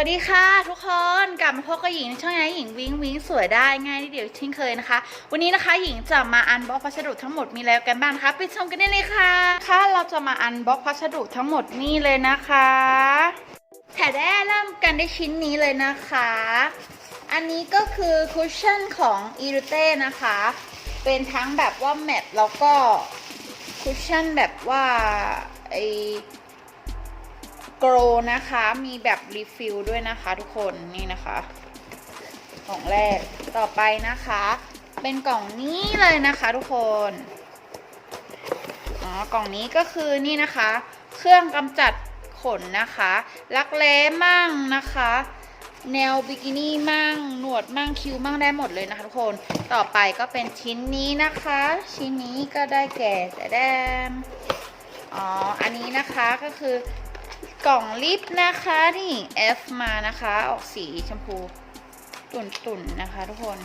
วัสดีค่ะ ทุกคนกลับมาพบกับหญิงในช่องยายหญิงวิ้งวิ้งสวยได้ง่ายนิดเดียวเช่นเคยนะคะ วันนี้นะคะหญิงจะมาอันบ็อกพัสดุทั้งหมดมีแล้วกันบ้างคะไปชมกันได้เลยค่ะค่ะเราจะมาอันบ็อกพัสดุทั้งหมดนี่เลยนะคะแถได้เริ่มกันด้ชิ้นนี้เลยนะคะ อันนี้ก็คือคุชชั่นของอีรูเต้นะคะ เป็นทั้งแบบว่าแมตต์แล้วก็คุชชั่นแบบว่าไอ โกรนะคะ มีแบบรีฟิลด้วยนะคะทุกคนนี่นะคะกล่องแรกต่อไปนะคะ เป็นกล่องนี้เลยนะคะทุกคนอ๋อกล่องนี้ก็คือนี่นะคะ เครื่องกำจัดขนนะคะรักแร้มั่งนะคะ แนวบิกินี่มั่งหนวดมั่งคิ้วมั่งได้หมดเลยนะคะทุกคนต่อไปก็เป็นชิ้นนี้นะคะ ชิ้นนี้ก็ได้แก่แต่แดมอ๋ออันนี้นะคะก็คือ กล่องลิปนะคะนี่ F มานะคะ ออกสีชมพูตุ่นๆนนะคะทุกคน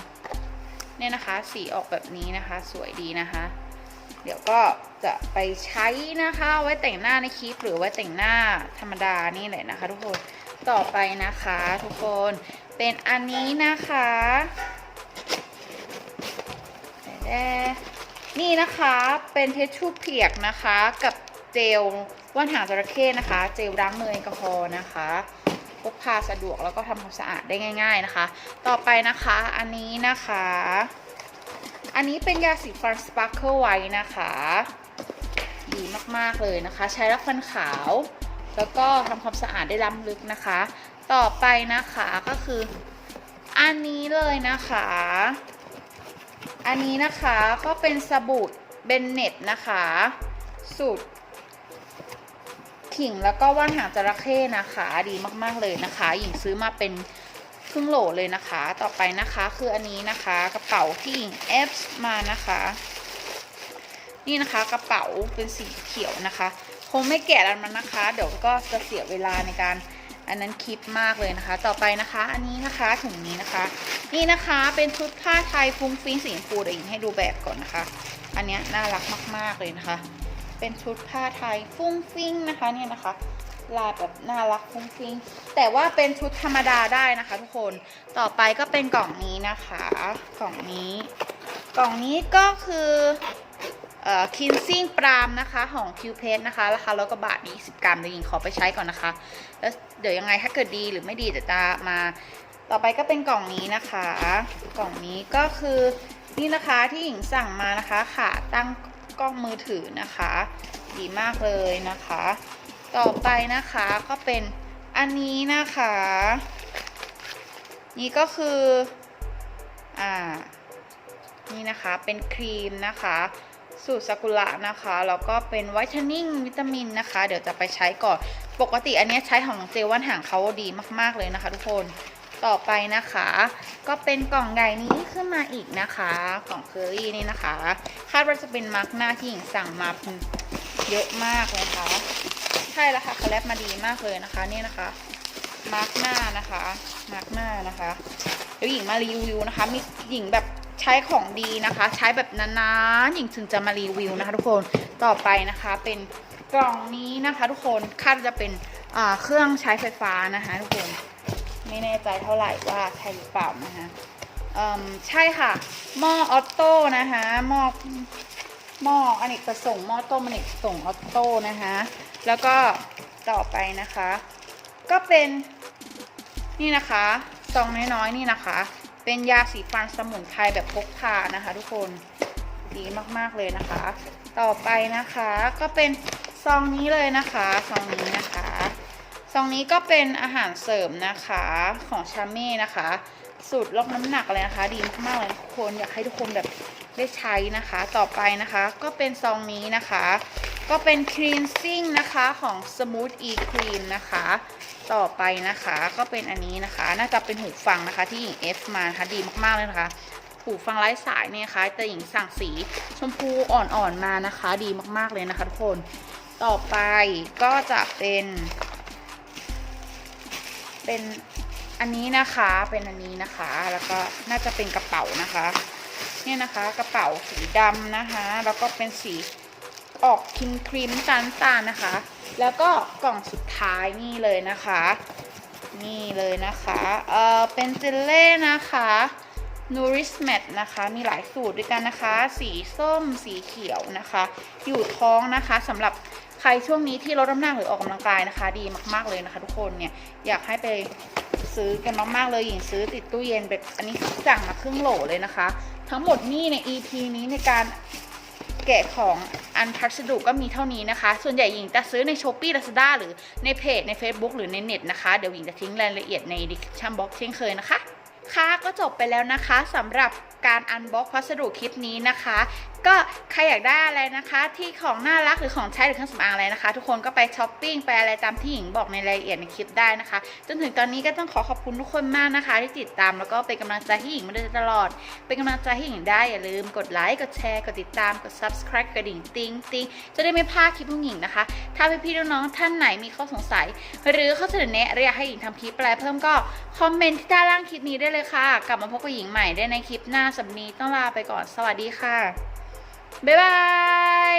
เนี่ยนะคะ สีออกแบบนี้นะคะ สวยดีนะคะ เดี๋ยวก็จะไปใช้นะคะไว้แต่งหน้าในคลิปหรือไว้แต่งหน้าธรรมดานี่แหละนะคะ ทุกคนต่อไปนะคะ ทุกคนเป็นอันนี้นะคะแดๆนี่นะคะเป็นเทชชู่เปียกนะคะกับ เจลว่านหางจระเข้นะคะ เจลล้างมือแอลกอฮอล์นะคะพกพาสะดวกแล้วก็ทำความสะอาดได้ง่าย ๆนะคะ ต่อไปนะคะอันนี้นะคะ อันนี้เป็นยาสีฟันสปาร์เคิลไว้นะคะ ดีมากๆเลยนะคะ ใช้แล้วฟันขาว แล้วก็ทำความสะอาดได้ล้ำลึกนะคะ ต่อไปนะคะก็คืออันนี้เลยนะคะ อันนี้นะคะก็เป็นสบู่เบนเน็ตนะคะ สูตร ขิงแล้วก็ว่านหางจระเข้นะคะดีมากๆเลยนะคะ หญิงซื้อมาเป็นครึ่งโหลเลยนะคะ ต่อไปนะคะคืออันนี้นะคะกระเป๋าที่หญิงเอฟมานะคะ นี่นะคะกระเป๋าเป็นสีเขียวนะคะ คงไม่แกะแล้วมันนะคะ เดี๋ยวก็จะเสียเวลาในการอันนั้นคลิปมากเลยนะคะ ต่อไปนะคะ อันนี้นะคะถุงนี้นะคะ นี่นะคะเป็นชุดผ้าไทยฟุ้งฟิ้งสีชมพูเดี๋ยวหญิงให้ดูแบบก่อนนะคะ อันนี้น่ารักมาก ๆเลยนะคะ เป็นชุดผ้าไทยฟุ้งฟิ้งนะคะเนี่ยนะคะลายแบบน่ารักฟุ้งฟิ้งแต่ว่าเป็นชุดธรรมดาได้นะคะทุกคนต่อไปก็เป็นกล่องนี้นะคะ กล่องนี้ กล่องนี้ก็คือคินซิ่งปรามนะคะของคิวเพสนะคะราคาร้อยกว่าบาท20 กรัมเดี๋ยวหญิงขอไปใช้ก่อนนะคะ แล้วเดี๋ยวยังไงถ้าเกิดดีหรือไม่ดีเดี๋ยวจะมาต่อไปก็เป็นกล่องนี้นะคะ กล่องนี้ก็คือนี่นะคะที่หญิงสั่งมานะคะขาตั้ง กล้องมือถือนะคะ ดีมากเลยนะคะ ต่อไปนะคะก็เป็นอันนี้นะคะ นี่ก็คือ อ่า นี่นะคะเป็นครีมนะคะสูตรซากุระนะคะ แล้วก็เป็นไวท์เทนนิ่งวิตามินนะคะ เดี๋ยวจะไปใช้ก่อน ปกติอันนี้ใช้ของเจวันหางเขาดีมาก ๆ เลยนะคะทุกคน ต่อไปนะคะ ก็เป็นกล่องใหญ่นี้ขึ้นมาอีกนะคะ กล่องเคอรี่นี่นะคะ คาดว่าจะเป็นมาร์กหน้าที่หญิงสั่งมาเยอะมากเลยค่ะ ใช่แล้วค่ะคาแลบมาดีมากเลยนะคะนี่นะคะ มาร์กหน้านะคะ มาร์กหน้านะคะ เดี๋ยวหญิงมารีวิวนะคะ มีหญิงแบบใช้ของดีนะคะ ใช้แบบนานๆหญิงถึงจะมารีวิวนะคะทุกคน ต่อไปนะคะเป็นกล่องนี้นะคะ ทุกคนคาดว่าจะเป็นเครื่องใช้ไฟฟ้านะคะ ทุกคน ไม่แน่ใจเท่าไหร่ว่าใช่หรือเปล่านะคะใช่ค่ะ หม้อออโต้นะคะหม้อหม้ออเนกประสงค์หม้อต้มอเนกประสงค์ออโต้นะคะแล้วก็ต่อไปนะคะ ก็เป็นนี่นะคะซองน้อยๆนี่นะคะ เป็นยาสีฟันสมุนไพรแบบพกพานะคะ ทุกคนดีมากๆเลยนะคะ ต่อไปนะคะก็เป็นซองนี้เลยนะคะซองนี้นะคะ ซองนี้ก็เป็นอาหารเสริมนะคะของชาเม่นะคะ สูตรลดน้ำหนักเลยนะคะ ดีมากเลยทุกคนอยากให้ทุกคนแบบได้ใช้นะคะ ต่อไปนะคะ ก็เป็นซองนี้นะคะ ก็เป็นครีนซิ่งนะคะของ Smooth E Cream นะคะ ต่อไปนะคะก็เป็นอันนี้นะคะ น่าจะเป็นหูฟังนะคะที่หญิง F มานะคะดีมากๆเลยนะคะหูฟังไร้สายเนี่ยนะคะแต่หญิงสั่งสีชมพูอ่อนๆมานะคะ ดีมากๆเลยนะคะทุกคน ต่อไปก็จะเป็น เป็นอันนี้นะคะเป็นอันนี้นะคะ แล้วก็น่าจะเป็นกระเป๋านะคะ เนี่ยนะคะกระเป๋าสีดำนะคะ แล้วก็เป็นสีออกครีมครีมๆน้ำตาลน้ำตาลนะคะ แล้วก็กล่องสุดท้ายนี่เลยนะคะ นี่เลยนะคะเอ่อเป็นเจลเล่นะคะ Nourish Mat นะคะ มีหลายสูตรด้วยกันนะคะ สีส้มสีเขียวนะคะ อยู่ท้องนะคะสำหรับ ใครช่วงนี้ที่ลดน้ำหนักหรือออกกำลังกายนะคะ ดีมาก ๆเลยนะคะ ทุกคนเนี่ยอยากให้ไปซื้อกันมากๆเลยหญิงซื้อติดตู้เย็นแบบอันนี้สั่งมาครึ่งโหลเลยนะคะ ทั้งหมดนี่ใน EP นี้ในการแกะของอันพัสดุก็มีเท่านี้นะคะ ส่วนใหญ่หญิงจะซื้อใน s h อ p e e Lazada หรือในเพจใน Facebook หรือในเน็ตนะคะ เดี๋ยวหญิงจะทิ้งรายละเอียดใน description box เช่นเคยนะคะค่ะก็จบไปแล้วนะคะสำหรับการอันบ็อกพัสดุคลิปนี้นะคะ ก็ใครอยากได้อะไรนะคะ ที่ของน่ารักหรือของใช้หรือเครื่องสำอางอะไรนะคะ ทุกคนก็ไปช้อปปิ้งไปอะไรตามที่หญิงบอกในรายละเอียดในคลิปได้นะคะ จนถึงตอนนี้ก็ต้องขอขอบคุณทุกคนมากนะคะ ที่ติดตามแล้วก็เป็นกำลังใจให้หญิงมาโดยตลอด เป็นกำลังใจให้หญิงได้อย่าลืมกดไลค์กดแชร์กดติดตามกด subscribe กระดิ่งติ๊งติ๊งจะได้ไม่พลาดคลิปของหญิงนะคะ ถ้าพี่ๆน้องๆท่านไหนมีข้อสงสัย หรือข้อเสนอแนะหรืออยากให้หญิงทำคลิปอะไรเพิ่มก็คอมเมนต์ที่ด้านล่างคลิปนี้ได้เลยค่ะ กลับมาพบกับหญิงใหม่ได้ในคลิปหน้าสำหรับวันนี้ต้องลาไปก่อนสวัสดีค่ะ บ๊ายบาย